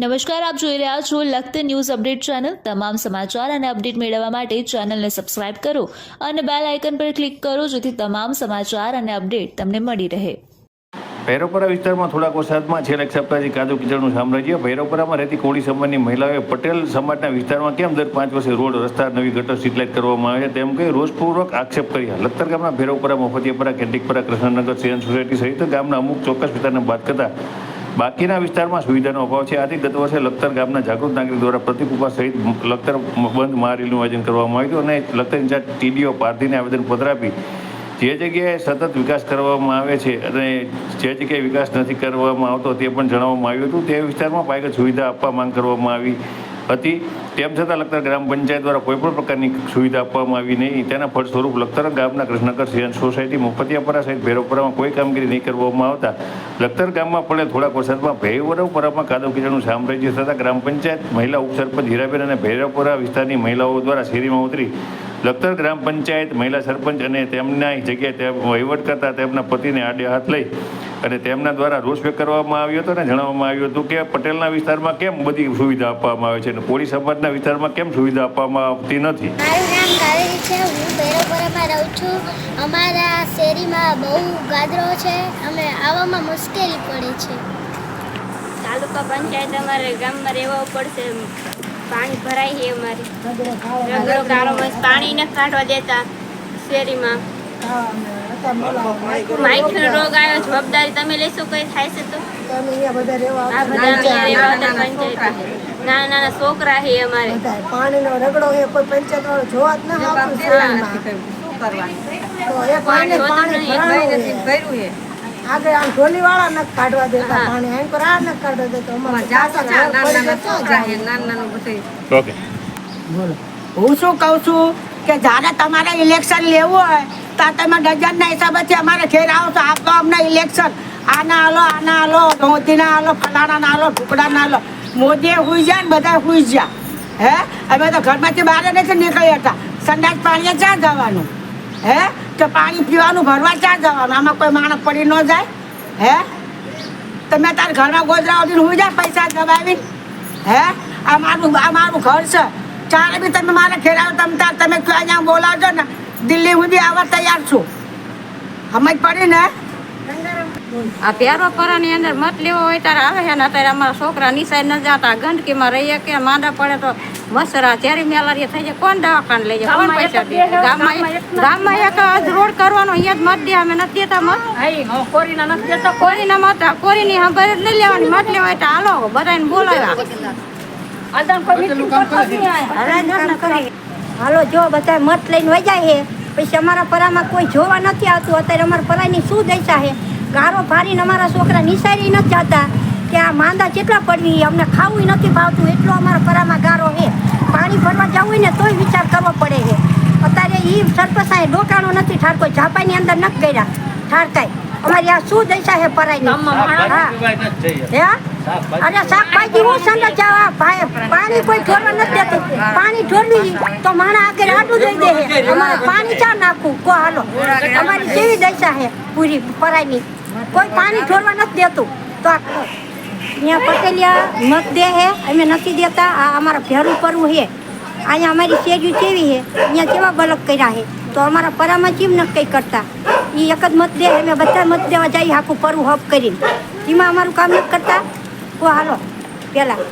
નમસ્કાર, આપ જોઈ રહ્યા છો લખત ન્યૂઝ અપડેટ ચેનલ. તમામ સમાચાર અને અપડેટ મેળવવા માટે ચેનલને સબસ્ક્રાઇબ કરો અને બેલ આઇકન પર ક્લિક કરો, જેથી તમામ સમાચાર અને અપડેટ તમને મળી રહે. ભૈરવપરા વિસ્તારમાં થોડાક વરસાદમાં છેલ્લા સપ્તાહથી કાદુ કીચડનું સામ્રાજ્ય ભૈરવપરામાં રહેતી કોળી સમાજની મહિલાઓએ પટેલ સમાજના વિસ્તારમાં કેમ દર પાંચ વર્ષે રોડ રસ્તા નવી ગટર સ્ટ્રીટલાઇટ કરવામાં આવે છે તેમ કહી રોષપૂર્વક આક્ષેપ કર્યા. લખતર ગામના ભૈરવપરા મફતિયાપરા કેન્ડિકપરા કૃષ્ણનગર સિયન સોસાયટી સહિત ગામના અમુક ચોક્કસ વિસ્તારને બાદ કરતા બાકીના વિસ્તારમાં સુવિધાનો અભાવ છે. આથી ગત વર્ષે લખતર ગામના જાગૃત નાગરિક દ્વારા પ્રતિક સહિત લખતર બંધ મહારેલીનું આયોજન કરવામાં આવ્યું અને લખતર ઇન્ચાર્જ ટીડીઓ પાર્થીને આવેદનપત્ર આપી. જે જગ્યાએ સતત વિકાસ કરવામાં આવે છે અને જે જગ્યાએ વિકાસ નથી કરવામાં આવતો તે પણ જણાવવામાં આવ્યું હતું. તે વિસ્તારમાં પાયગત સુવિધા આપવા માંગ કરવામાં આવી. હતી. તેમ છતાં લખતર ગ્રામ પંચાયત દ્વારા કોઈપણ પ્રકારની સુવિધા આપવામાં આવી નહીં. તેના ફળ સ્વરૂપ લખતર ગામના કૃષ્ણનગર સિયન સોસાયટી મુફતિયાપરા સહિત ભૈરવપરામાં કોઈ કામગીરી નહીં કરવામાં આવતા. લખતર ગામમાં પડે થોડાક વરસાદમાં ભૈરવપરામાં કાદવ કિચડનું સામ્રાજ્ય થતાં ગ્રામ પંચાયત, મહિલા ઉપસરપંચ હીરાબેન અને ભૈરવપરા વિસ્તારની મહિલાઓ દ્વારા શેરીમાં ઉતરી લખતર ગ્રામ પંચાયત મહિલા સરપંચ અને તેમના જગ્યાએ તે વહીવટ કરતા તેમના પતિને આડે હાથ લઈ અને તેમના દ્વારા રોષ વ્યક્ત કરવામાં આવ્યો હતો અને જણાવવામાં આવ્યું હતું કે પટેલના વિસ્તારમાં કેમ બધી સુવિધા આપવામાં આવે છે અને કોળી સમાજના વિસ્તારમાં કેમ સુવિધા આપવામાં આવતી નથી? મારું નામ કાવેરી છે. હું ભૈરવપુરામાં રહું છું. અમારા શેરીમાં બહુ ગાદરો છે. અમે આવવામાં મુશ્કેલી પડે છે. તાલુકા પંચાયત અમારે ગામમાં રહેવા પડશે. પાણી ભરાય છે અમારે. રગડો ગાળો પાણી ન કાઢવા દેતા શેરીમાં. માઇકનો રોગ આવ્યો જવાબદારી તમે લેશો કઈ થાય છે તો? આ બધા નાના નાના છોકરા છે. અમારે. પાણીનો રગડો એ કોઈ પંચાયત વાળો જોવા જ ના આવતું શેરીમાં. તો એ પાણી પાણી ભરાણું છે. આગળ આમ ઢોલી વાળા નખ કાઢવા દેતા પાણી આમ પર આ નથી કાઢવા દેતા અમારે પાછળ નાના નાના નાના જાય. ઓકે. હું શું કહું છું કે જ્યારે તમારે ઇલેક્શન લેવું હોય તો તમે ડઝનના હિસાબેથી અમારે ઘેર આવો તો આપો અમને ઇલેક્શન આના આલો આના આલો ધોતીના આલો ફલાણાના આલો ઢુકડાના આલો મોદીએ હુઈ જાય ને બધા હુઈ ગયા. હે? અમે તો ઘરમાંથી બહાર નથી નીકળ્યા હતા. સંડાસ પાણીએ ક્યાં જવાનું? હે? તો પાણી પીવાનું ભરવા ક્યાં જવાનું? આમાં કોઈ માણસ પડી ન જાય? હે? તમે તાર ઘરમાં ગોદરા ઉઠીને હું જાય પૈસા દબાવીને હે? આ મારું આ મારું ઘર છે. ચારે બી તમે મારે ખેરાવ તમે તાર તમે ક્યાં બોલાવજો ને, દિલ્હી સુધી આવવા તૈયાર છું. સમજ પડી ને? આ પ્યારોપરાની અંદર મત લેવો હોય ત્યારે આવે છે ને અત્યારે અમારા છોકરા નિશાળ ન જાતા ગંદકીમાં રહીએ કે માંદા પડે તો વસરા ઝેરી મેલારિયા થઈ જાય. કોણ દવાખાને લઈ જાય? કોણ પૈસા દે? ગામમાં ગામમાં એક જ રોડ કરવાનો અહીંયા જ મત દે અમે નથી દેતા મત. કોરીના નથી દેતા કોરીના મત કોરીની ખબર જ નહીં લેવાની મત લેવા તો હાલો બધાને બોલાવ્યા હાલો જો બધા મત લઈને વહી છે. પછી અમારા પરામાં કોઈ જોવા નથી આવતું. અત્યારે અમારા પરાની શું દશા છે? ગારો ભારીને અમારા છોકરા નિસારી નથી જતા કે આ માંદા કેટલા પડવી અમને ખાવું નથી ભાવતું. એટલો અમારા પરામાં ગારો છે. પાણી ભરવા જવું હોય ને તોય વિચાર કરવો પડે છે. અત્યારે એ સરપસાએ ડોકાણો નથી ઠારકો ઝાપાની અંદર નથી કર્યા ઠારકાય અમારી આ શું દશા છે પરાયની હા. હે? અરે શાકભાજી હું સમજાવા ભાઈ પાણી કોઈ ઢોરવા નથી દેતું. પાણી ઢોરવી તો માણા આટું દઈ દે. અમારે પાણી ચા નાખવું. કો હાલો. અમારી કેવી દશા છે પૂરી પરાયની. કોઈ પાણી છોડવા નથી દેતું. તો આ અહીંયા પટેલિયા મત દે હે અમે નથી દેતા. આ અમારા ભેરું પરવું હે અહીંયા અમારી શેરીઓ કેવી હે અહીંયા કેવા બલક કર્યા હે તો અમારા પરામાં કેમ ન કંઈ કરતા? એ એક જ મત દે. અમે બધા મત દેવા જઈએ આખું પરવું હપ કરીને. એમાં અમારું કામ નથી કરતા? કો હાલો. પેલા